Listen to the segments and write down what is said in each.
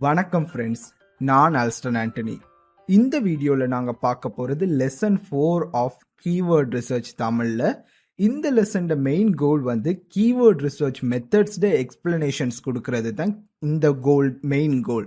வணக்கம் ஃப்ரெண்ட்ஸ் நான் ஆல்ஸ்டன் ஆண்டனி இந்த வீடியோவில் நாங்கள் பார்க்க போகிறது lesson four of keyword research தமிழில். இந்த லெசனோட மெயின் கோல் வந்து கீவேர்ட் ரிசர்ச் மெத்தட்ஸ்ட எக்ஸ்பிளனேஷன்ஸ் கொடுக்கறது தான் இந்த கோல் மெயின் கோல்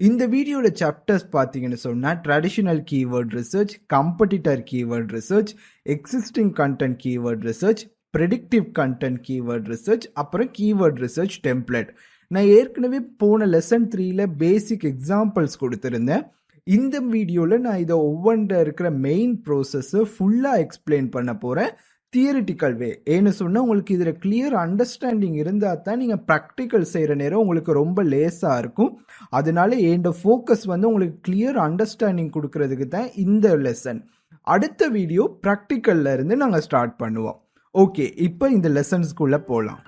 இந்த வீடியோவில் சாப்டர்ஸ் பார்த்தீங்கன்னு சொன்னால் traditional keyword research competitor keyword research existing content keyword research predictive content keyword research அப்புறம் கீவேர்ட் ரிசர்ச் டெம்ப்ளெட் நான் ஏற்கனவே போன லெசன் த்ரீல பேசிக் எக்ஸாம்பிள்ஸ் கொடுத்துருந்தேன். இந்த வீடியோவில் நான் இதை ஒவ்வொன்ற இருக்கிற மெயின் ப்ரோசஸ்ஸை ஃபுல்லாக எக்ஸ்பிளைன் பண்ண போகிறேன் தியரிட்டிக்கல் வே ஏன்னு சொன்னால் உங்களுக்கு இதில் கிளியர் அண்டர்ஸ்டாண்டிங் இருந்தால் தான் நீங்கள் ப்ராக்டிக்கல் செய்கிற நேரம் உங்களுக்கு ரொம்ப லேஸாக இருக்கும். அதனால என்னோட ஃபோக்கஸ் வந்து உங்களுக்கு கிளியர் அண்டர்ஸ்டாண்டிங் கொடுக்கறதுக்கு தான் இந்த லெசன் அடுத்த வீடியோ ப்ராக்டிக்கல்ல இருந்து நாங்கள் ஸ்டார்ட் பண்ணுவோம். ஓகே இப்போ இந்த லெசன்ஸ்குள்ளே போகலாம்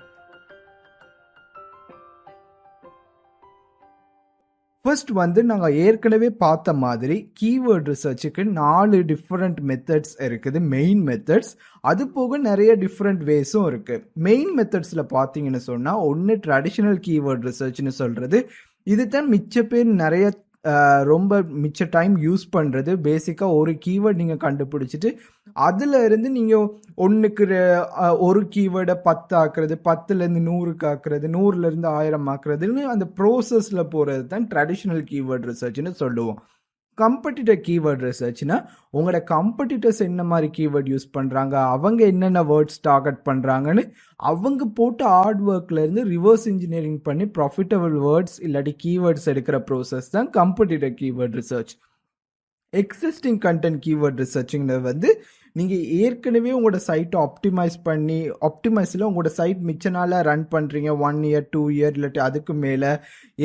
ஃபர்ஸ்ட் வந்து நாங்கள் ஏற்கனவே பார்த்த மாதிரி கீவேர்ட் ரிசர்ச்சுக்கு நாலு டிஃப்ரெண்ட் மெத்தட்ஸ் இருக்குது மெயின் மெத்தட்ஸ் அது போக நிறைய டிஃப்ரெண்ட் வேஸும் இருக்குது மெயின் மெத்தட்ஸில் பார்த்தீங்கன்னு சொன்னால் ஒன்று ட்ரெடிஷ்னல் கீவேர்ட் ரிசர்ச்னு சொல்கிறது இது தான் மிச்ச பேர் நிறைய ரொம்ப மிச்ச டைம் யூஸ் பண்ணுறது பேசிக்காக ஒரு கீவேர்ட் நீங்கள் கண்டுபிடிச்சிட்டு அதில் இருந்து நீங்கள் ஒன்றுக்கு ஒரு கீவேர்டை பத்து ஆக்குறது பத்துலேருந்து நூறுக்கு ஆக்குறது நூறுலேருந்து ஆயிரம் ஆக்குறதுன்னு அந்த ப்ரோசஸில் போகிறது தான் ட்ரெடிஷ்னல் கீவேர்ட் ரிசர்ச்னு சொல்லுவோம். கம்படிட்டர் கீவேர்ட் ரிசர்ச்னா உங்களோட கம்படிட்டர்ஸ் என்ன மாதிரி கீவேர்ட் யூஸ் பண்ணுறாங்க அவங்க என்னென்ன வேர்ட்ஸ் டார்கெட் பண்ணுறாங்கன்னு அவங்க போட்ட ஹார்ட் ஒர்க்லேருந்து ரிவர்ஸ் இன்ஜினியரிங் பண்ணி ப்ராஃபிட்டபிள் வேர்ட்ஸ் இல்லாட்டி கீவேர்ட்ஸ் எடுக்கிற ப்ரோசஸ் தான் competitor keyword research existing content keyword ரிசர்ச்சுங்கிறது வந்து நீங்கள் ஏற்கனவே உங்களோட சைட்டை ஆப்டிமைஸ் பண்ணி ஆப்டிமைஸில் உங்களோட சைட் மிச்ச நாளாக ரன் பண்ணுறீங்க ஒன் இயர் டூ இயர் இல்லாட்டி அதுக்கு மேலே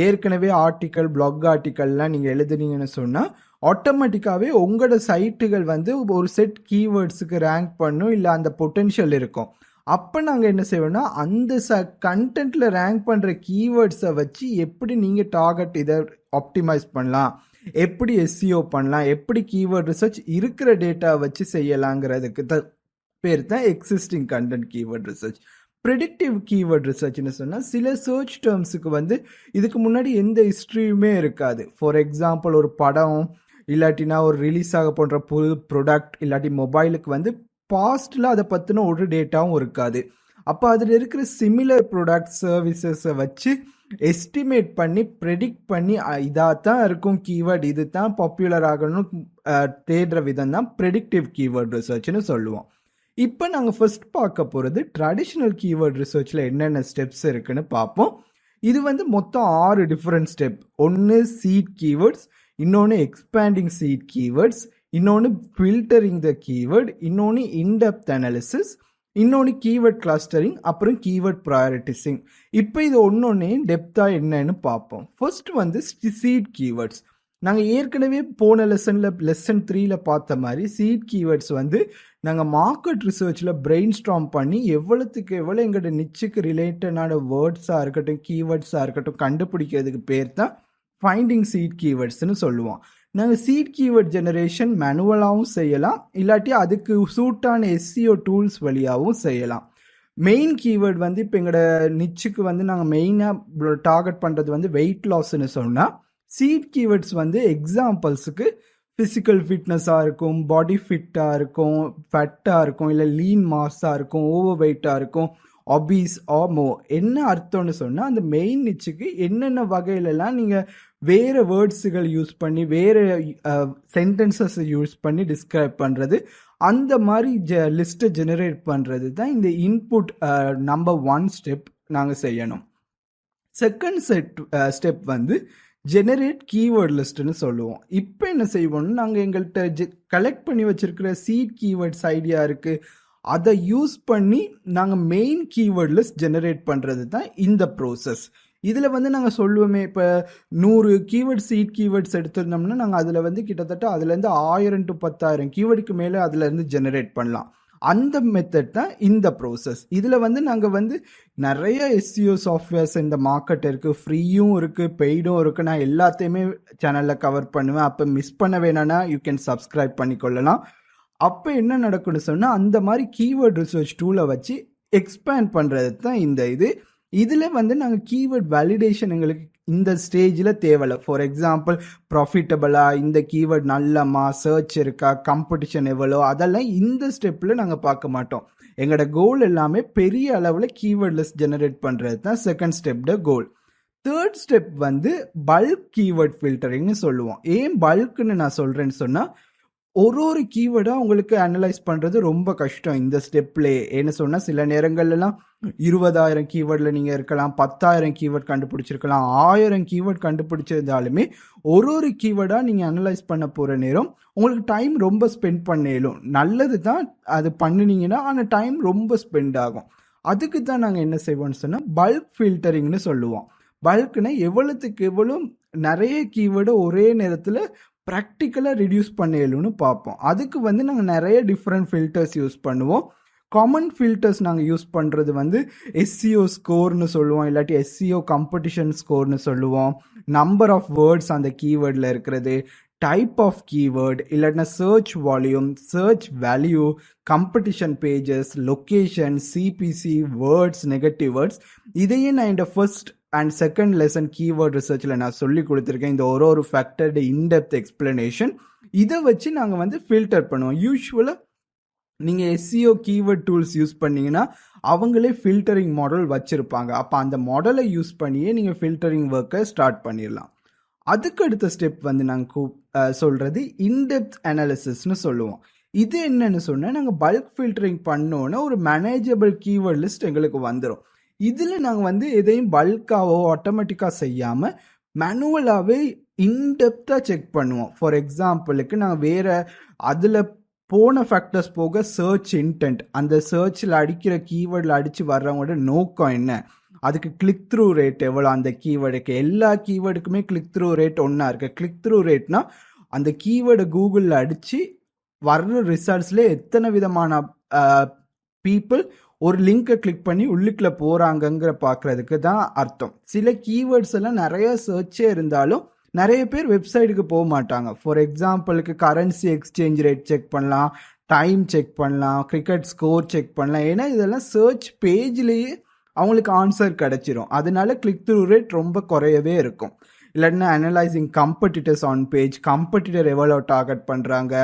ஏற்கனவே ஆர்டிக்கல் பிளாக் ஆர்டிக்கல்லாம் நீங்கள் எழுதுனீங்கன்னு சொன்னால் ஆட்டோமேட்டிக்காகவே உங்களோட சைட்டுகள் வந்து ஒரு செட் கீவேர்ட்ஸுக்கு ரேங்க் பண்ணும் இல்லை அந்த பொட்டென்ஷியல் இருக்கும். அப்போ நாங்கள் என்ன செய்வோம்னா அந்த ச கண்டென்ட்டில் ரேங்க் பண்ணுற கீவேர்ட்ஸை வச்சு எப்படி நீங்கள் டார்கெட் இதை ஆப்டிமைஸ் பண்ணலாம்? எப்படி எஸ்சிஓ பண்ணலாம் எப்படி கீவேர்ட் ரிசர்ச் இருக்கிற டேட்டா வச்சு செய்யலாங்கிறதுக்கு த பேர் தான் existing content keyword research predictive keyword ரிசர்ச்னு சொன்னால் சில சர்ச் டேர்ம்ஸுக்கு வந்து இதுக்கு முன்னாடி எந்த ஹிஸ்ட்ரியுமே இருக்காது. ஃபார் எக்ஸாம்பிள் ஒரு படம் இல்லாட்டினா ஒரு ரிலீஸ் ஆக போன்ற புது ப்ரொடக்ட் இல்லாட்டி மொபைலுக்கு வந்து பாஸ்டில் அதை பற்றின ஒரு டேட்டாவும் இருக்காது. அப்போ அதில் இருக்கிற சிமிலர் ப்ரொடக்ட் சர்வீசஸை வச்சு எஸ்டிமேட் பண்ணி ப்ரெடிக்ட் பண்ணி இதாக தான் இருக்கும் கீவேர்ட் இது தான் பாப்புலர் ஆகணும் தேடுற விதம் தான் ப்ரெடிக்டிவ் கீவேர்ட் ரிசர்ச்னு சொல்லுவோம். இப்போ நாங்கள் ஃபர்ஸ்ட் பார்க்க போகிறது ட்ரெடிஷ்னல் கீவேர்ட் ரிசர்ச்சில் என்னென்ன ஸ்டெப்ஸ் இருக்குன்னு பார்ப்போம். இது வந்து மொத்தம் ஆறு டிஃப்ரெண்ட் ஸ்டெப் ஒன்று சீட் கீவேர்ட்ஸ் இன்னொன்று எக்ஸ்பேண்டிங் சீட் கீவேர்ட்ஸ் இன்னொன்று ஃபில்டரிங் த கீவேர்ட் இன்னொன்று இன்டெப்த் அனாலிசிஸ் இன்னொன்று கீவேர்ட் கிளஸ்டரிங் அப்புறம் கீவேர்ட் ப்ரையாரிட்டிசிங் இப்போ இது ஒன்றொன்னே டெப்த்தாக என்னன்னு பார்ப்போம் ஃபர்ஸ்ட் வந்து சீட் கீவேர்ட்ஸ் நாங்கள் ஏற்கனவே போன லெசனில் லெசன் த்ரீல பார்த்த மாதிரி சீட் கீவேர்ட்ஸ் வந்து நாங்கள் மார்க்கெட் ரிசர்ச்சில் பிரெயின் ஸ்ட்ராம் பண்ணி எவ்வளோத்துக்கு எவ்வளோ எங்களோட நிச்சுக்கு ரிலேட்டடான வேர்ட்ஸாக இருக்கட்டும் கீவேர்ட்ஸாக இருக்கட்டும் கண்டுபிடிக்கிறதுக்கு பேர் தான் ஃபைண்டிங் சீட் கீவேர்ட்ஸ்னு சொல்லுவோம். நாங்கள் சீட் கீவேர்ட் ஜெனரேஷன் மேனுவலாகவும் செய்யலாம். இல்லாட்டி அதுக்கு சூட்டான எஸ்சிஓ டூல்ஸ் வழியாகவும் செய்யலாம். மெயின் கீவேர்ட் வந்து இப்போ எங்களோட நிச்சுக்கு வந்து நாங்கள் மெயினாக டார்கெட் பண்ணுறது வந்து வெயிட் லாஸ்ன்னு சொன்னால் சீட் கீவேர்ட்ஸ் வந்து எக்ஸாம்பிள்ஸுக்கு ஃபிசிக்கல் ஃபிட்னஸாக இருக்கும் பாடி ஃபிட்டாக இருக்கும் ஃபேட்டாக இருக்கும் இல்லை லீன் மாஸாக இருக்கும் ஓவர் வெயிட்டாக இருக்கும் ஒபீஸ் ஆமோ என்ன அர்த்தம்னு சொன்னால் அந்த மெயின் நிச்சுக்கு என்னென்ன வகையிலலாம் நீங்கள் வேறு வேர்ட்ஸுகள் யூஸ் பண்ணி வேறு சென்டென்சஸ் யூஸ் பண்ணி டிஸ்கிரைப் பண்ணுறது அந்த மாதிரி ஜ லிஸ்ட்டை ஜெனரேட் பண்ணுறது தான் இந்த இன்புட் நம்பர் ஒன் ஸ்டெப் நாங்கள் செய்யணும். செகண்ட் செட் ஸ்டெப் வந்து ஜெனரேட் கீவேர்ட் லிஸ்ட்டுன்னு சொல்லுவோம். இப்போ என்ன செய்வோம்னா நாங்கள் எங்கள்கிட்ட ஜெ கலெக்ட் பண்ணி வச்சுருக்கிற சீட் கீவேர்ட்ஸ் ஐடியா இருக்குது அதை யூஸ் பண்ணி நாங்கள் மெயின் கீவேர்ட் லிஸ்ட் ஜெனரேட் பண்ணுறது தான் இந்த ப்ரோசஸ் இதில் வந்து நாங்கள் சொல்லுவோமே இப்போ நூறு கீவேர்ட் சீட் கீவேர்ட்ஸ் எடுத்திருந்தோம்னா நாங்கள் அதில் வந்து கிட்டத்தட்ட அதுலேருந்து ஆயிரம் டு பத்தாயிரம் கீவேர்டுக்கு மேலே அதுலேருந்து ஜெனரேட் பண்ணலாம். அந்த மெத்தட் தான் இந்த ப்ரோசஸ் இதில் வந்து நாங்கள் வந்து நிறைய எஸ்சிஓ சாஃப்ட்வேர்ஸ் இந்த மார்க்கெட் இருக்குது ஃப்ரீயும் இருக்குது பெய்டும் இருக்குது நான் எல்லாத்தையுமே சேனலில் கவர் பண்ணுவேன். அப்போ மிஸ் பண்ண வேணான்னா யூ கேன் சப்ஸ்கிரைப் பண்ணிக்கொள்ளலாம். அப்போ என்ன நடக்கும்னு சொன்னால் அந்த மாதிரி கீவேர்ட் ரிசர்ச் டூலை வச்சு எக்ஸ்பேண்ட் பண்ணுறது தான் இந்த இது. இதில் வந்து நாங்கள் கீவேர்ட் வேலிடேஷன் எங்களுக்கு இந்த ஸ்டேஜில் தேவையில்ல ஃபார் எக்ஸாம்பிள் ப்ராஃபிட்டபிளாக இந்த கீவேர்ட் நல்லமா சர்ச் இருக்கா காம்படிஷன் எவ்வளோ அதெல்லாம் இந்த ஸ்டெப்பில் நாங்கள் பார்க்க மாட்டோம். எங்களோட கோல் எல்லாமே பெரிய அளவில் கீவேர்ட் லிஸ்ட் ஜெனரேட் பண்ணுறது தான் செகண்ட் ஸ்டெப்ட கோல் தேர்ட் ஸ்டெப் வந்து பல்க் கீவேர்ட் ஃபில்டரிங்னு சொல்லுவோம். ஏன் பல்க்னு நான் சொல்கிறேன்னு சொன்னால் ஒரு ஒரு கீவேர்டாக உங்களுக்கு அனலைஸ் பண்ணுறது ரொம்ப கஷ்டம். இந்த ஸ்டெப்லேயே ஏன்னு சொன்னால் சில நேரங்கள்லாம் இருபதாயிரம் கீவேர்டில் நீங்கள் இருக்கலாம் பத்தாயிரம் கீவேர்ட் கண்டுபிடிச்சிருக்கலாம் ஆயிரம் கீவேர்ட் கண்டுபிடிச்சிருந்தாலுமே ஒரு ஒரு கீவேர்டாக நீங்கள் அனலைஸ் பண்ண போகிற நேரம் உங்களுக்கு டைம் ரொம்ப ஸ்பெண்ட் பண்ணேலும். நல்லது தான் அது பண்ணினீங்கன்னா ஆனால் டைம் ரொம்ப ஸ்பெண்ட் ஆகும். அதுக்கு தான் நாங்கள் என்ன செய்வோம்னு சொன்னால் பல்க் ஃபில்டரிங்னு சொல்லுவோம். பல்க்னா எவ்வளோத்துக்கு எவ்வளோ நிறைய கீவேர்டு ஒரே நேரத்தில் ப்ராக்டிக்கலாக ரிடியூஸ் பண்ணலும்னு பார்ப்போம். அதுக்கு வந்து நாங்கள் நிறைய டிஃப்ரெண்ட் ஃபில்டர்ஸ் யூஸ் பண்ணுவோம். காமன் ஃபில்டர்ஸ் நாங்கள் யூஸ் பண்ணுறது வந்து எஸ்சிஓ ஸ்கோர்னு சொல்லுவோம். இல்லாட்டி எஸ்சிஓ காம்படிஷன் ஸ்கோர்னு சொல்லுவோம். நம்பர் ஆஃப் வேர்ட்ஸ் அந்த கீவேர்டில் இருக்கிறது. டைப் ஆஃப் கீவேர்ட் இல்லாட்டினா search volume search value competition pages location CPC words negative words இதையே நான் இந்த first and second lesson keyword ரிசர்ச்சில் நான் சொல்லி கொடுத்துருக்கேன். இந்த ஒரு ஒரு ஃபேக்டர்டு இன்டெப்த் எக்ஸ்பிளனேஷன் இதை வச்சு நாங்கள் வந்து ஃபில்டர் பண்ணுவோம். யூஸ்வலாக நீங்கள் எஸ்சிஓ கீவேர்ட் டூல்ஸ் யூஸ் பண்ணீங்கன்னா அவங்களே ஃபில்டரிங் மாடல் வச்சுருப்பாங்க. அப்போ அந்த மாடலை யூஸ் பண்ணியே நீங்கள் ஃபில்டரிங் ஒர்க்கை ஸ்டார்ட் பண்ணிடலாம் அதுக்கு அடுத்த ஸ்டெப் வந்து நாங்கள் கூ சொல்கிறது இன்டெப்த் அனாலிசிஸ்னு சொல்லுவோம். இது என்னன்னு சொன்னால் நாங்கள் பல்க் ஃபில்டரிங் பண்ணோன்னே ஒரு மேனேஜபிள் கீவேர்ட் லிஸ்ட் எங்களுக்கு வந்துடும் இதில் நாங்கள் வந்து எதையும் பல்காவோ ஆட்டோமேட்டிக்காக செய்யாமல் மேனுவலாகவே இன்டெப்த்தாக செக் பண்ணுவோம். ஃபார் எக்ஸாம்பிளுக்கு நாங்கள் வேறு அதில் போன ஃபேக்டர்ஸ் போக சர்ச் இன்டென்ட் அந்த சர்ச்சில் அடிக்கிற கீவேர்டில் அடித்து வர்றவங்களோட நோக்கம் என்ன? அதுக்கு கிளிக் த்ரூ ரேட் எவ்வளோ அந்த கீவேர்டுக்கு எல்லா கீவேர்டுக்குமே கிளிக் த்ரூ ரேட் ஒன்றா இருக்குது கிளிக் த்ரூ ரேட்னா அந்த கீவேர்டை கூகுளில் அடித்து வர்ற ரிசல்ட்ஸில் எத்தனை விதமான பீப்புள் ஒரு லிங்கை கிளிக் பண்ணி உள்ளுக்குள்ள போகிறாங்கங்கிற பார்க்குறதுக்கு தான் அர்த்தம். சில கீவேர்ட்ஸ் எல்லாம் நிறைய சர்ச்சே இருந்தாலும் நிறைய பேர் வெப்சைட்டுக்கு போக மாட்டாங்க. ஃபார் எக்ஸாம்பிளுக்கு கரன்சி எக்ஸ்சேஞ்ச் ரேட் செக் பண்ணலாம் டைம் செக் பண்ணலாம் கிரிக்கெட் ஸ்கோர் செக் பண்ணலாம். ஏன்னா இதெல்லாம் சர்ச் பேஜ்லேயே அவங்களுக்கு ஆன்சர் கிடைச்சிரும். அதனால கிளிக் த்ரூ ரேட் ரொம்ப குறையவே இருக்கும். இல்லைன்னா analysing competitors on page competitor எவ்வளோ டார்கெட் பண்ணுறாங்க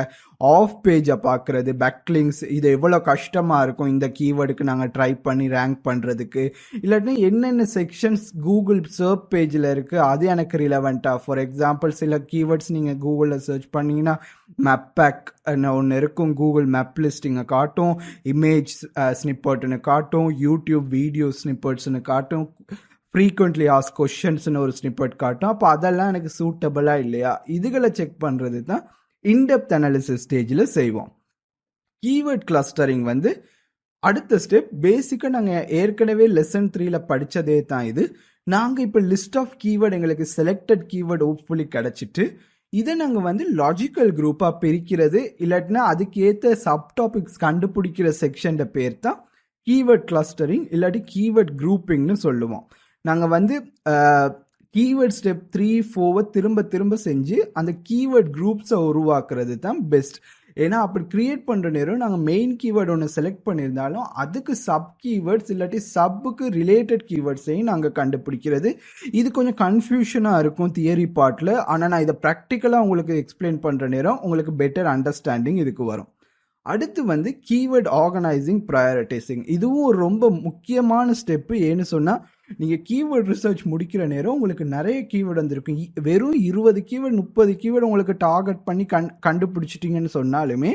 ஆஃப் பேஜை பார்க்குறது பேக்லிங்ஸ் இது எவ்வளோ கஷ்டமாக இருக்கும் இந்த கீவேர்டுக்கு நாங்கள் ட்ரை பண்ணி ரேங்க் பண்ணுறதுக்கு இல்லாட்டினா என்னென்ன செக்ஷன்ஸ் கூகுள் சர்ச் பேஜில் இருக்குது அது எனக்கு ரிலவெண்ட்டாக ஃபார் எக்ஸாம்பிள் சில கீவேர்ட்ஸ் நீங்கள் கூகுளில் சர்ச் பண்ணிங்கன்னா மேப் பேக் ஒன்று இருக்கும் கூகுள் மேப் லிஸ்டிங்கை காட்டும் இமேஜ் ஸ்னிப்பர்ட்னு காட்டும் யூடியூப் வீடியோ ஸ்னிப்பர்ட்ஸ்னு காட்டும் ஃப்ரீக்வெண்ட்லி ஆஸ் கொஷின்ஸ்னு ஒரு ஸ்னிப்பட் காட்டும். அப்போ அதெல்லாம் எனக்கு சூட்டபிளாக இல்லையா? இதுகளை செக் பண்ணுறது தான் இன்டெப்த் அனாலிசிஸ் ஸ்டேஜில் செய்வோம். கீவேர்ட் கிளஸ்டரிங் வந்து அடுத்த ஸ்டெப் பேசிக்காக நாங்கள் ஏற்கனவே லெசன் த்ரீல படித்ததே தான் இது. நாங்கள் இப்போ லிஸ்ட் ஆஃப் கீவேர்டு எங்களுக்கு செலக்டட் கீவேர்டு ஹோப்ஃபுல்லி கிடச்சிட்டு இதை நாங்கள் வந்து லாஜிக்கல் குரூப்பாக பிரிக்கிறது. இல்லாட்டினா அதுக்கேற்ற சப் டாபிக்ஸ் கண்டுபிடிக்கிற செக்ஷன் பேர் தான் கீவேர்ட் கிளஸ்டரிங் இல்லாட்டி கீவேர்ட் குரூப்பிங்னு சொல்லுவோம். நாங்கள் வந்து கீவேர்ட் ஸ்டெப் த்ரீ ஃபோவை திரும்ப திரும்ப செஞ்சு அந்த கீவேர்ட் குரூப்ஸை உருவாக்குறது தான் பெஸ்ட் ஏன்னா அப்படி கிரியேட் பண்ணுற நேரம் நாங்கள் மெயின் கீவேர்டு ஒன்று செலக்ட் பண்ணியிருந்தாலும் அதுக்கு சப் கீவேர்ட்ஸ் இல்லாட்டி சப்புக்கு ரிலேட்டட் கீவேர்ட்ஸையும் நாங்கள் கண்டுபிடிக்கிறது. இது கொஞ்சம் கன்ஃபியூஷனாக இருக்கும் தியரி பார்ட்டில் ஆனால் நான் இதை ப்ராக்டிக்கலாக உங்களுக்கு எக்ஸ்பிளைன் பண்ணுற நேரம் உங்களுக்கு பெட்டர் அண்டர்ஸ்டாண்டிங் இதுக்கு வரும். அடுத்து வந்து கீவேர்ட் ஆர்கனைசிங் ப்ரையாரிட்டைசிங் இதுவும் ரொம்ப முக்கியமான ஸ்டெப்பு ஏன்னு சொன்னால் நீங்கள் கீவேர்டு ரிசர்ச் முடிக்கிற நேரம் உங்களுக்கு நிறைய கீவேர்டு வந்திருக்கும் வெறும் இருபது கீவேர்டு முப்பது கீவேர்டு உங்களுக்கு டார்கெட் பண்ணி கண் கண்டுபிடிச்சிட்டிங்கன்னு சொன்னாலுமே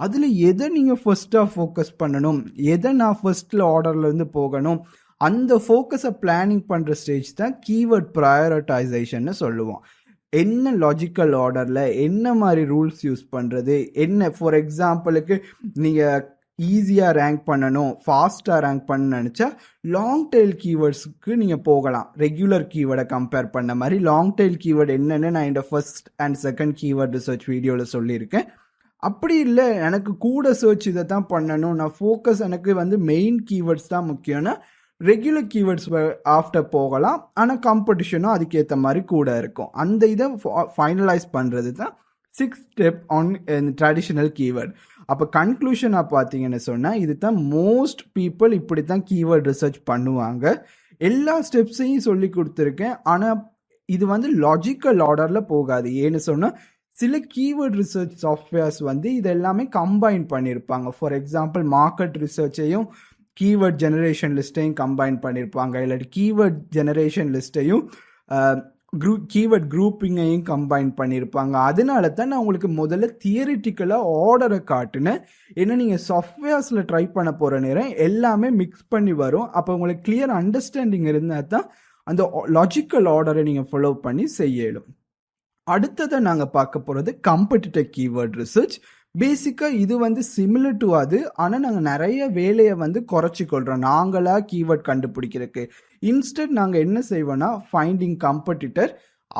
அதில் எதை நீங்கள் ஃபர்ஸ்ட்டாக ஃபோக்கஸ் பண்ணணும்? எதை நான் ஃபஸ்ட்டில் ஆர்டர்லேருந்து போகணும்? அந்த ஃபோக்கஸை பிளானிங் பண்ணுற ஸ்டேஜ் தான் கீவேர்ட் ப்ரையாரிட்டைசேஷன்னு சொல்லுவோம். என்ன லாஜிக்கல் ஆர்டரில் என்ன மாதிரி ரூல்ஸ் யூஸ் பண்ணுறது என்ன ஃபார் எக்ஸாம்பிளுக்கு நீங்கள் ஈஸியாக ரேங்க் பண்ணணும் ஃபாஸ்ட்டாக ரேங்க் பண்ண நினச்சா லாங் டெயில் கீவேர்ட்ஸுக்கு நீங்கள் போகலாம். ரெகுலர் கீவேர்டை கம்பேர் பண்ண மாதிரி. லாங் டெயில் கீவேர்டு என்னென்னு நான் இந்த first and second keyword research வீடியோவில் சொல்லியிருக்கேன். அப்படி இல்லை எனக்கு கூட சர்ச் இதை தான் பண்ணணும். நான் ஃபோக்கஸ் எனக்கு வந்து மெயின் கீவேர்ட்ஸ் தான் முக்கியம்னா ரெகுலர் கீவேர்ட்ஸ் ஆஃப்டர் போகலாம். ஆனால் காம்படிஷனும் அதுக்கேற்ற மாதிரி கூட இருக்கும். அந்த இதை ஃபைனலைஸ் பண்ணுறது தான் six step on traditional keyword அப்போ கன்க்ளூஷனாக பார்த்தீங்கன்னு சொன்னால் இது தான் மோஸ்ட் பீப்புள் இப்படி தான் கீவேர்ட் ரிசர்ச் பண்ணுவாங்க. எல்லா ஸ்டெப்ஸையும் சொல்லி கொடுத்துருக்கேன். ஆனால் இது வந்து லாஜிக்கல் ஆர்டரில் போகாது. ஏன்னு சொன்னால் சில கீவேர்ட் ரிசர்ச் சாஃப்ட்வேர்ஸ் வந்து இது எல்லாமே கம்பைன் பண்ணியிருப்பாங்க ஃபார் எக்ஸாம்பிள் மார்க்கெட் ரிசர்ச்சையும் கீவேர்ட் ஜெனரேஷன் லிஸ்ட்டையும் கம்பைன் பண்ணியிருப்பாங்க இல்லாட்டி கீவேர்ட் ஜெனரேஷன் லிஸ்ட்டையும் குரூ கீவேர்ட் குரூப்பிங்கையும் கம்பைன் பண்ணியிருப்பாங்க அதனால தான் நான் உங்களுக்கு முதல்ல தியரிட்டிக்கலாக ஆர்டரை காட்டினேன். ஏன்னா நீங்கள் சாஃப்ட்வேர்ஸில் ட்ரை பண்ண போகிற நேரம் எல்லாமே மிக்ஸ் பண்ணி வரும். அப்போ உங்களுக்கு கிளியர் அண்டர்ஸ்டாண்டிங் இருந்தால் தான் அந்த லாஜிக்கல் ஆர்டரை நீங்கள் ஃபாலோ பண்ணி செய்யலும். அடுத்ததை நாங்கள் பார்க்க போகிறது காம்படிட்டிவ் கீவேர்ட் ரிசர்ச் பேசிக்காக இது வந்து சிமிலர் டு அது. ஆனால் நாங்கள் நிறைய வேலையை வந்து குறைச்சி கொள்கிறோம் நாங்களாக கீவேர்ட் கண்டுபிடிக்கிறதுக்கு. இன்ஸ்டன்ட் நாங்கள் என்ன செய்வோன்னா ஃபைண்டிங் கம்பட்டிட்டர்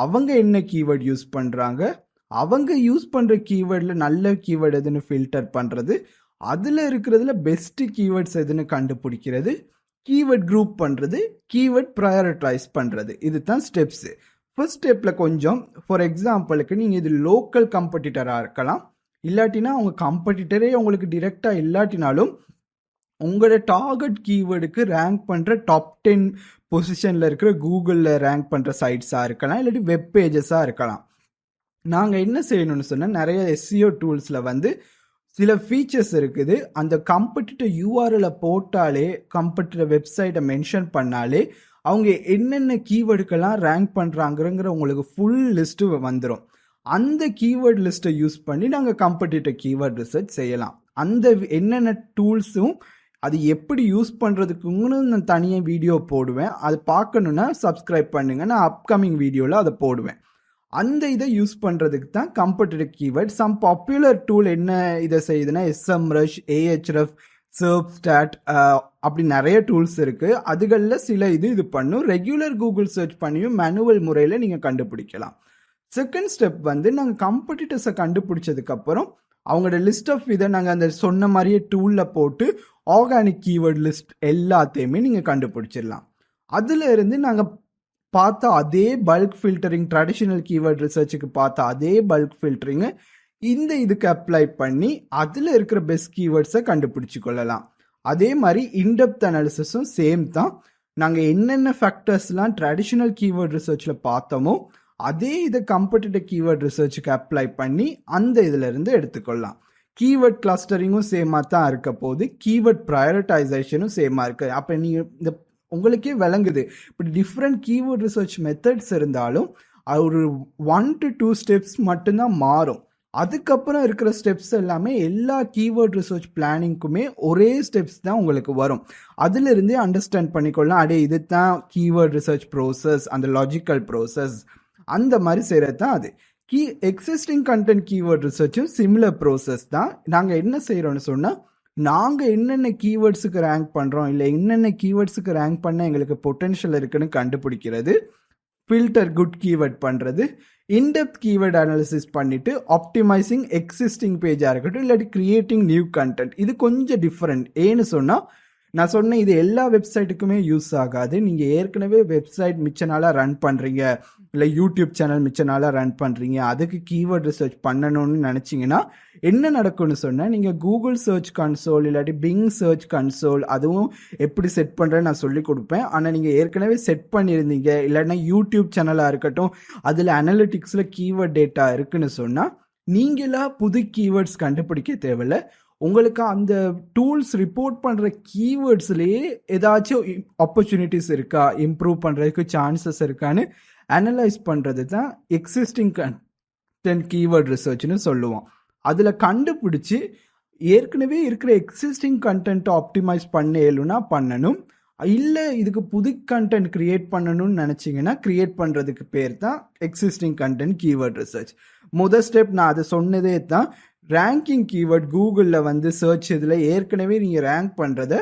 அவங்க என்ன கீவேர்ட் யூஸ் பண்ணுறாங்க அவங்க யூஸ் பண்ணுற கீவேர்டில் நல்ல கீவேர்டு எதுன்னு ஃபில்டர் பண்ணுறது அதில் இருக்கிறதுல பெஸ்ட்டு கீவேர்ட்ஸ் எதுன்னு கண்டுபிடிக்கிறது. கீவேர்ட் குரூப் பண்ணுறது கீவேர்ட் ப்ரையாரிட்டைஸ் பண்ணுறது இது தான் ஸ்டெப்ஸு ஃபர்ஸ்ட் ஸ்டெப்பில் கொஞ்சம் ஃபார் எக்ஸாம்பிளுக்கு நீங்கள் இது லோக்கல் காம்படிட்டராக இருக்கலாம். இல்லாட்டினா அவங்க காம்படிட்டரே உங்களுக்கு டிரெக்டாக இல்லாட்டினாலும் உங்களோட டார்கெட் கீவேர்டுக்கு ரேங்க் பண்ணுற டாப் டென் பொசிஷனில் இருக்கிற கூகுளில் ரேங்க் பண்ணுற சைட்ஸாக இருக்கலாம் இல்லாட்டி வெப் பேஜஸாக இருக்கலாம். நாங்கள் என்ன செய்யணும்னு சொன்னால் நிறைய எஸ்சிஓ டூல்ஸில் வந்து சில ஃபீச்சர்ஸ் இருக்குது. அந்த கம்பெட்டிட்டிவ் யூஆர்எலை போட்டாலே கம்பெட்டிட்டிவ் வெப்சைட்டை மென்ஷன் பண்ணாலே அவங்க என்னென்ன கீவேர்டுக்கெல்லாம் ரேங்க் பண்ணுறாங்கிறங்கிற உங்களுக்கு ஃபுல் லிஸ்ட்டு வந்துடும் அந்த கீவேர்ட் லிஸ்ட்டை யூஸ் பண்ணி நாங்கள் காம்படிட்டிவ் கீவேர்ட் ரிசர்ச் செய்யலாம். அந்த என்னென்ன டூல்ஸும் அது எப்படி யூஸ் பண்ணுறதுக்குன்னு நான் தனியாக வீடியோ போடுவேன். அது பார்க்கணுன்னா சப்ஸ்கிரைப் பண்ணுங்க. நான் அப்கமிங் வீடியோவில் அதை போடுவேன். அந்த இதை யூஸ் பண்ணுறதுக்கு தான் competitive keyword some popular tool என்ன இதை செய்யுதுன்னா எஸ்எம் ரஷ் ஏஹெச்எஃப் சர்ப் ஸ்டாட் அப்படி நிறைய டூல்ஸ் இருக்குது அதுகளில் சில இது இது பண்ணும். ரெகுலர் கூகுள் சர்ச் பண்ணியும் மேனுவல் முறையில் நீங்கள் கண்டுபிடிக்கலாம். செகண்ட் ஸ்டெப் வந்து நாங்கள் காம்படிட்டர்ஸை கண்டுபிடிச்சதுக்கப்புறம் அவங்களோட லிஸ்ட் ஆஃப் இதை நாங்கள் அந்த சொன்ன மாதிரியே டூலில் போட்டு ஆர்கானிக் கீவேர்ட் லிஸ்ட் எல்லாத்தையுமே நீங்கள் கண்டுபிடிச்சிடலாம். அதில் இருந்து நாங்கள் பார்த்த அதே பல்க் ஃபில்டரிங் ட்ரெடிஷ்னல் கீவேர்ட் ரிசர்ச்சுக்கு பார்த்த அதே பல்க் ஃபில்டரிங்கை இந்த இதுக்கு அப்ளை பண்ணி அதில் இருக்கிற பெஸ்ட் கீவேர்ட்ஸை கண்டுபிடிச்சு கொள்ளலாம். அதே மாதிரி இன்டெப்த் அனாலிசிஸும் சேம் தான். நாங்கள் என்னென்ன ஃபேக்டர்ஸ்லாம் ட்ரெடிஷ்னல் கீவேர்ட் ரிசர்ச்சில் பார்த்தோமோ அதே இதை கம்பெட்டிட்டிவ் கீவேர்ட் ரிசர்ச்சுக்கு அப்ளை பண்ணி அந்த இதிலிருந்து எடுத்துக்கொள்ளலாம். கீவேர்ட் கிளஸ்டரிங்கும் சேமாக தான் இருக்க போது கீவேர்ட் ப்ரையாரிட்டைசேஷனும் சேமாக இருக்கு. அப்போ நீங்கள் இந்த உங்களுக்கே விளங்குது. இப்படி டிஃப்ரெண்ட் கீவேர்ட் ரிசர்ச் மெத்தட்ஸ் இருந்தாலும் ஒரு ஒன் டு டூ ஸ்டெப்ஸ் மட்டும்தான் மாறும். அதுக்கப்புறம் இருக்கிற ஸ்டெப்ஸ் எல்லாமே எல்லா கீவேர்ட் ரிசர்ச் பிளானிங்க்குமே ஒரே ஸ்டெப்ஸ் தான் உங்களுக்கு வரும். அதிலிருந்தே அண்டர்ஸ்டாண்ட் பண்ணிக்கொள்ளலாம். அடே இது தான் கீவேர்ட் ரிசர்ச் ப்ரோசஸ் அந்த லாஜிக்கல் ப்ரோசஸ் அந்த மாதிரி செய்கிறது தான் அது கீ எக்ஸிஸ்டிங் கண்டென்ட் கீவேர்ட் ரிசர்ச்சும் சிமிலர் ப்ரோசஸ் தான். நாங்கள் என்ன செய்கிறோன்னு சொன்னால் நாங்கள் என்னென்ன கீவேர்ட்ஸுக்கு ரேங்க் பண்ணுறோம் இல்லை என்னென்ன கீவேர்ட்ஸுக்கு ரேங்க் பண்ண எங்களுக்கு பொட்டென்ஷியல் இருக்குன்னு கண்டுபிடிக்கிறது ஃபில்டர் குட் கீவேர்ட் பண்ணுறது இன்டெப்த் கீவேர்ட் அனாலிசிஸ் பண்ணிவிட்டு ஆப்டிமைசிங் எக்ஸிஸ்டிங் பேஜாக இருக்கட்டும் இல்லாட்டி கிரியேட்டிங் நியூ கண்டென்ட் இது கொஞ்சம் டிஃப்ரெண்ட் ஏன்னு சொன்னால் நான் சொன்னேன் இது எல்லா வெப்சைட்டுக்குமே யூஸ் ஆகாது. நீங்கள் ஏற்கனவே வெப்சைட் மிச்ச நாளாக ரன் பண்ணுறீங்க இல்லை யூடியூப் சேனல் மிச்ச நாளாக ரன் பண்ணுறீங்க அதுக்கு கீவேர்ட் ரிசர்ச் பண்ணணும்னு நினச்சிங்கன்னா என்ன நடக்கும்னு சொன்னால் நீங்கள் கூகுள் சர்ச் கன்சோல் இல்லாட்டி பிங் சர்ச் கன்சோல் அதுவும் எப்படி செட் பண்ணுறேன்னு நான் சொல்லி கொடுப்பேன். ஆனால் நீங்கள் ஏற்கனவே செட் பண்ணியிருந்தீங்க. இல்லைன்னா யூடியூப் சேனலாக இருக்கட்டும் அதில் அனலிட்டிக்ஸில் கீவேர்ட் டேட்டா இருக்குன்னு சொன்னால் நீங்களா புது கீவேர்ட்ஸ் கண்டுபிடிக்க தேவையில்லை. உங்களுக்கு அந்த டூல்ஸ் ரிப்போர்ட் பண்ணுற கீவேர்ட்ஸ்லேயே ஏதாச்சும் ஆப்பர்ச்சுனிட்டிஸ் இருக்கா? இம்ப்ரூவ் பண்ணுறதுக்கு சான்சஸ் இருக்கான்னு அனலைஸ் பண்ணுறது தான் எக்ஸிஸ்டிங் கண்டென்ட் கீவேர்ட் ரிசர்ச்னு சொல்லுவோம். அதில் கண்டுபிடிச்சி ஏற்கனவே இருக்கிற எக்ஸிஸ்டிங் கண்டென்ட்டை ஆப்டிமைஸ் பண்ண பண்ணணும். இல்லை இதுக்கு புது கண்டென்ட் க்ரியேட் பண்ணணும்னு நினச்சிங்கன்னா க்ரியேட் பண்ணுறதுக்கு பேர் தான் எக்ஸிஸ்டிங் கண்டென்ட் கீவேர்ட் ரிசர்ச் முதல் ஸ்டெப் நான் அதை சொன்னதே தான் ரேங்கிங் கீவேர்ட் கூகுளில் வந்து சர்ச் இதில் ஏற்கனவே நீங்கள் ரேங்க் பண்ணுறத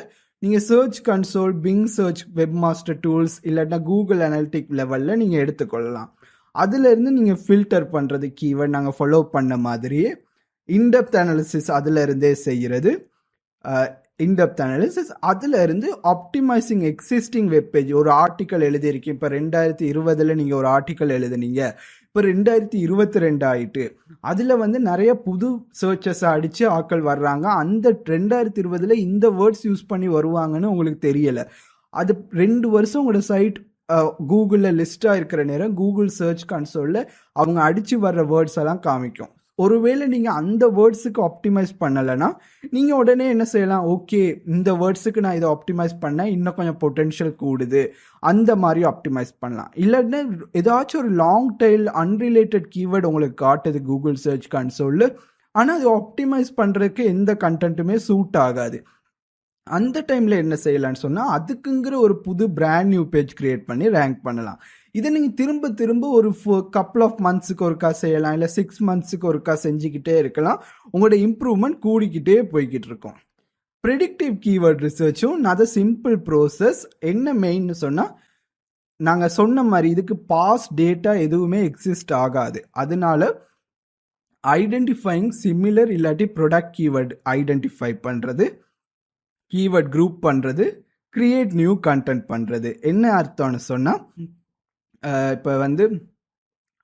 நீங்கள் search console Bing search webmaster tools இல்லாட்டினா கூகுள் அனலிட்டிக் லெவலில் நீங்கள் எடுத்துக்கொள்ளலாம். அதுலேருந்து நீங்கள் ஃபில்டர் பண்ணுறது கீவேர்ட் நாங்கள் ஃபாலோ பண்ண மாதிரியே இன்டெப்த் அனாலிசிஸ் அதுலேருந்தே செய்கிறது இன்டெப்த் அனாலிசிஸ் அதுலேருந்து ஆப்டிமைசிங் எக்ஸிஸ்டிங் வெப்பேஜ் ஒரு ஆர்டிக்கல் எழுதியிருக்கேன். இப்போ ரெண்டாயிரத்தி இருபதில் நீங்கள் ஒரு ஆர்டிக்கல் எழுதுனீங்க. இப்போ ரெண்டாயிரத்தி இருபத்தி ரெண்டு ஆயிட்டு அதில் வந்து நிறைய புது சர்ச்சஸ் அடித்து ஆக்கள் வர்றாங்க. அந்த ரெண்டாயிரத்தி இருபதில் இந்த வேர்ட்ஸ் யூஸ் பண்ணி வருவாங்கன்னு உங்களுக்கு தெரியலை. அது ரெண்டு வருஷம் உங்களோட சைட் கூகுளில் லிஸ்ட்டாக இருக்கிற நேரம் கூகுள் சர்ச் கன்சோலில் அவங்க அடித்து வர்ற வேர்ட்ஸ் எல்லாம் காமிக்கும். ஒருவேளை நீங்கள் அந்த வேர்ட்ஸுக்கு ஆப்டிமைஸ் பண்ணலைன்னா நீங்கள் உடனே என்ன செய்யலாம்? ஓகே இந்த வேர்ட்ஸுக்கு நான் இதை ஆப்டிமைஸ் பண்ணேன். இன்னும் கொஞ்சம் பொட்டென்ஷியல் கூடுது. அந்த மாதிரி ஆப்டிமைஸ் பண்ணலாம். இல்லைன்னா ஏதாச்சும் ஒரு லாங் டைல் அன்ரிலேட்டட் கீவேர்டு உங்களுக்கு காட்டுது கூகுள் சர்ச் கன்சோலில் ஆனால் அது ஆப்டிமைஸ் பண்ணுறதுக்கு எந்த கண்டென்ட்டுமே சூட் ஆகாது. அந்த டைமில் என்ன செய்யலான்னு சொன்னால் அதுக்குங்கிற ஒரு புது பிராண்ட் நியூ பேஜ் க்ரியேட் பண்ணி ரேங்க் பண்ணலாம். இதை நீங்கள் திரும்ப திரும்ப ஒரு கப்புள் ஆஃப் மந்த்ஸுக்கு ஒருக்கா செய்யலாம் இல்லை சிக்ஸ் மந்த்ஸுக்கு ஒருக்கா செஞ்சுக்கிட்டே இருக்கலாம். உங்களோட இம்ப்ரூவ்மெண்ட் கூடிக்கிட்டே போய்கிட்டு இருக்கும். ப்ரெடிக்டிவ் கீவேர்ட் ரிசர்ச்சும் அத சிம்பிள் ப்ரோசஸ் என்ன மெயின்னு சொன்னால் நாங்கள் சொன்ன மாதிரி இதுக்கு பாஸ் டேட்டா எதுவுமே எக்ஸிஸ்ட் ஆகாது. அதனால ஐடென்டிஃபைங் சிமிலர் இல்லாட்டி ப்ரொடக்ட் கீவேர்ட் ஐடென்டிஃபை பண்ணுறது கீவேர்ட் குரூப் பண்ணுறது கிரியேட் நியூ கண்டென்ட் பண்ணுறது என்ன அர்த்தம்னு சொன்னால் இப்போ வந்து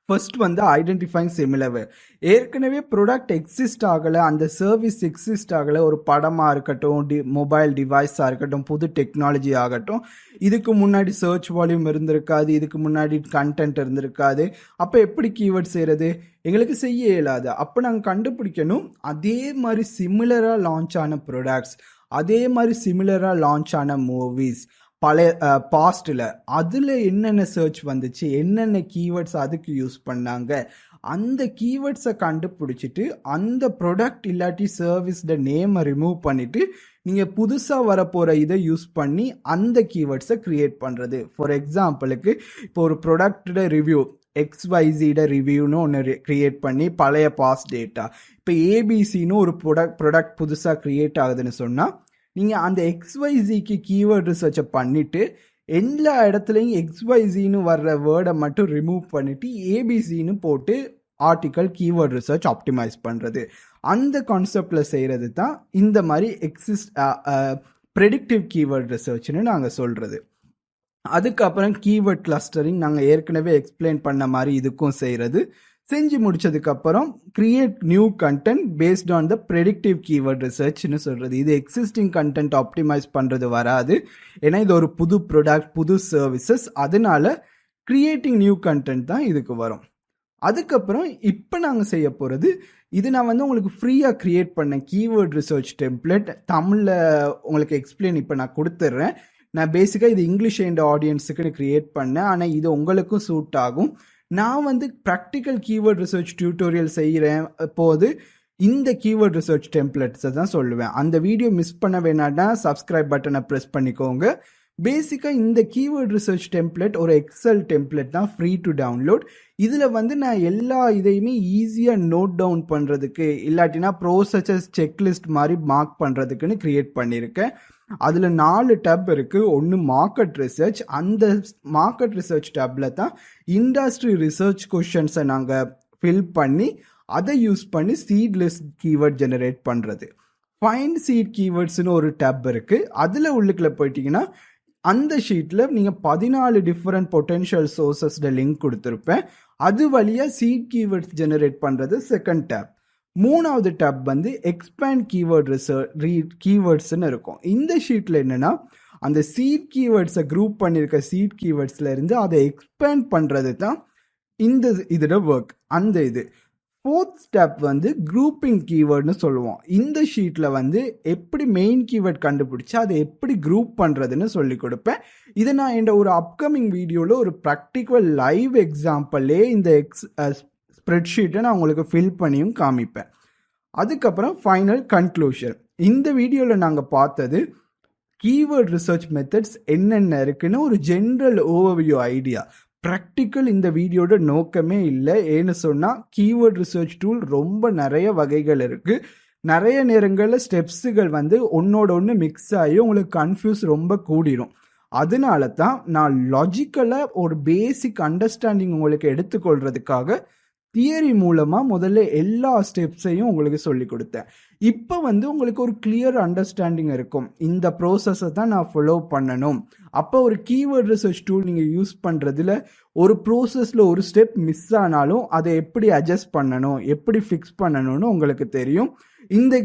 ஃபர்ஸ்ட் வந்து ஐடென்டிஃபைங் சிமிலர் ஏற்கனவே ப்ரொடக்ட் எக்ஸிஸ்ட் ஆகலை அந்த சர்வீஸ் எக்ஸிஸ்ட் ஆகலை ஒரு படமாக இருக்கட்டும் டி மொபைல் டிவைஸாக இருக்கட்டும் புது டெக்னாலஜி ஆகட்டும் இதுக்கு முன்னாடி சர்ச் வால்யூம் இருந்திருக்காது இதுக்கு முன்னாடி கண்டென்ட் இருந்திருக்காது. அப்போ எப்படி கீவேர்ட் செய்கிறது எங்களுக்கு செய்ய இயலாது. அப்போ நாங்கள் கண்டுபிடிக்கணும் அதே மாதிரி சிமிலராக லான்ச் ஆன ப்ரொடக்ட்ஸ் அதே மாதிரி சிமிலராக லான்ச் ஆன மூவிஸ் பழைய பாஸ்டில் அதில் என்னென்ன சர்ச் வந்துச்சு என்னென்ன கீவேர்ட்ஸ் அதுக்கு யூஸ் பண்ணாங்க அந்த கீவேர்ட்ஸை கண்டுபிடிச்சிட்டு அந்த ப்ரொடக்ட் இல்லாட்டி சர்வீஸோட நேமை ரிமூவ் பண்ணிவிட்டு நீங்கள் புதுசாக வரப்போகிற இதை யூஸ் பண்ணி அந்த கீவேர்ட்ஸை க்ரியேட் பண்ணுறது ஃபார் எக்ஸாம்பிளுக்கு இப்போ ஒரு ப்ரொடக்டோட ரிவ்யூ எக்ஸ்வைசியோட ரிவ்யூன்னு ஒன்று க்ரியேட் பண்ணி பழைய பாஸ் டேட்டா இப்போ ஏபிசின்னு ஒரு ப்ரொடக்ட் ப்ரொடக்ட் புதுசாக க்ரியேட் ஆகுதுன்னு சொன்னால் நீங்கள் அந்த எக்ஸ்ஒய்சிக்கு கீவேர்ட் ரிசர்ச்சை பண்ணிவிட்டு எல்லா இடத்துலையும் எக்ஸ்ஒய்சின்னு வர்ற வேர்டை மட்டும் ரிமூவ் பண்ணிவிட்டு ஏபிசின்னு போட்டு ஆர்டிக்கல் கீவேர்ட் ரிசர்ச் ஆப்டிமைஸ் பண்ணுறது அந்த கான்செப்டில் செய்கிறது தான் இந்த மாதிரி எக்ஸிஸ்ட் ப்ரெடிக்டிவ் கீவேர்ட் ரிசர்ச்னு நாங்கள் சொல்கிறது அதுக்கப்புறம் கீவேர்ட் கிளஸ்டரிங் நாங்கள் ஏற்கனவே எக்ஸ்பிளைன் பண்ண மாதிரி இதுக்கும் செய்கிறது செஞ்சு முடிச்சதுக்கப்புறம் create new content based on the predictive keyword ரிசர்ச்னு சொல்கிறது இது எக்ஸிஸ்டிங் கண்டென்ட் ஆப்டிமைஸ் பண்ணுறது வராது. ஏன்னா இது ஒரு புது ப்ரொடக்ட் புது சர்வீசஸ் அதனால கிரியேட்டிங் நியூ கண்டென்ட் தான் இதுக்கு வரும். அதுக்கப்புறம் இப்போ நாங்கள் செய்ய போகிறது இது நான் வந்து உங்களுக்கு ஃப்ரீயாக க்ரியேட் பண்ணேன் கீவேர்ட் ரிசர்ச் டெம்ப்ளெட் தமிழில் உங்களுக்கு எக்ஸ்பிளைன் இப்போ நான் கொடுத்துட்றேன் நான் பேசிக்காக இது இங்கிலீஷ் எண்ட் ஆடியன்ஸுக்குன்னு க்ரியேட் பண்ணேன். ஆனால் இது உங்களுக்கும் சூட் ஆகும். நான் வந்து ப்ராக்டிக்கல் கீவேர்ட் ரிசர்ச் டியூட்டோரியல் செய்கிறேன் போது இந்த கீவேர்ட் ரிசர்ச் டெம்ப்ளெட்ஸை தான் சொல்லுவேன். அந்த வீடியோ மிஸ் பண்ண வேணாம்னா சப்ஸ்கிரைப் பட்டனை ப்ரெஸ் பண்ணிக்கோங்க. பேசிக்காக இந்த கீவேர்ட் ரிசர்ச் டெம்ப்ளெட் ஒரு எக்ஸல் டெம்ப்ளெட் தான் ஃப்ரீ டு டவுன்லோட் இதில் வந்து நான் எல்லா இதையுமே ஈஸியாக நோட் டவுன் பண்ணுறதுக்கு இல்லாட்டினா ப்ரோசஸஸ் செக்லிஸ்ட் மாதிரி மார்க் பண்ணுறதுக்குன்னு க்ரியேட் பண்ணியிருக்கேன். அதில் நாலு டப் இருக்குது ஒன்று மார்க்கெட் ரிசர்ச் அந்த மார்க்கெட் ரிசர்ச் டப்பில் தான் இண்டஸ்ட்ரி ரிசர்ச் கொஷின்ஸை நாங்கள் ஃபில் பண்ணி அதை யூஸ் பண்ணி சீட்லெஸ் கீவேர்ட் ஜெனரேட் பண்ணுறது ஃபைன் சீட் கீவேர்ட்ஸ்னு ஒரு டப் இருக்குது அதில் உள்ளுக்குள்ளே போயிட்டீங்கன்னா அந்த ஷீட்டில் நீங்கள் பதினாலு டிஃப்ரெண்ட் பொட்டென்ஷியல் சோர்சஸ்ட லிங்க் கொடுத்துருப்பேன். அது வழியாக சீட் கீவேர்ட்ஸ் ஜெனரேட் பண்ணுறது செகண்ட் டேப் மூணாவது டேப் வந்து எக்ஸ்பேண்ட் கீவேர்ட் ரிசர்ச் ரீட் கீவேர்ட்ஸ்னு இருக்கும். இந்த ஷீட்டில் என்னென்னா அந்த சீட் கீவேர்ட்ஸை குரூப் பண்ணியிருக்க சீட் கீவேர்ட்ஸில் இருந்து அதை எக்ஸ்பேண்ட் பண்ணுறது தான் இந்த இதோட ஒர்க் அந்த இது. ஃபோர்த் ஸ்டெப் வந்து குரூப்பிங் கீவேர்டுன்னு சொல்லுவோம். இந்த ஷீட்டில் வந்து எப்படி மெயின் கீவேர்ட் கண்டுபிடிச்சி அதை எப்படி குரூப் பண்ணுறதுன்னு சொல்லி கொடுப்பேன். இதை நான் என்னோட ஒரு அப்கமிங் வீடியோவில் ஒரு ப்ராக்டிக்கல் லைவ் எக்ஸாம்பிளே இந்த எக்ஸ் ஸ்ப்ரெட்ஷீட்டை நான் உங்களுக்கு ஃபில் பண்ணியும் காமிப்பேன். அதுக்கப்புறம் ஃபைனல் கன்க்ளூஷன் இந்த வீடியோவில் நாங்கள் பார்த்தது கீவேர்ட் ரிசர்ச் மெத்தட்ஸ் என்னென்ன இருக்குன்னு ஒரு ஜென்ரல் ஓவர்வியூ ஐடியா ப்ராக்டிக்கல் இந்த வீடியோட நோக்கமே இல்லை. ஏன்னு சொன்னால் கீவேர்ட் ரிசர்ச் டூல் ரொம்ப நிறைய வகைகள் இருக்குது நிறைய நேரங்களில் ஸ்டெப்ஸுகள் வந்து ஒன்னோட ஒன்று மிக்ஸ் ஆகி உங்களுக்கு கன்ஃபியூஸ் ரொம்ப கூடிரும். அதனால தான் நான் லாஜிக்கலாக ஒரு பேசிக் அண்டர்ஸ்டாண்டிங் உங்களுக்கு எடுத்துக்கொள்கிறதுக்காக தியரி மூலமாக முதல்ல எல்லா ஸ்டெப்ஸையும் உங்களுக்கு சொல்லி கொடுத்தேன். இப்போ வந்து உங்களுக்கு ஒரு கிளியர் அண்டர்ஸ்டாண்டிங் இருக்கும். இந்த ப்ரோசஸை தான் நான் ஃபாலோ பண்ணணும். அப்போ ஒரு கீவேர்ட் ரிசர்ச் டூல் நீங்கள் யூஸ் பண்ணுறதுல ஒரு ப்ரோசஸில் ஒரு ஸ்டெப் மிஸ் ஆனாலும் அதை எப்படி அட்ஜஸ்ட் பண்ணணும் எப்படி ஃபிக்ஸ் பண்ணணும்னு உங்களுக்கு தெரியும். இந்த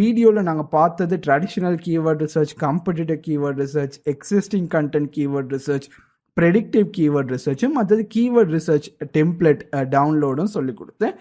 வீடியோவில் நாங்கள் பார்த்தது traditional keyword research competitive keyword research existing content keyword research predictive keyword ரிசர்ச்சும் மற்றது கீவேர்ட் ரிசர்ச் டெம்ப்ளெட் டவுன்லோடும் சொல்லி கொடுத்தேன்.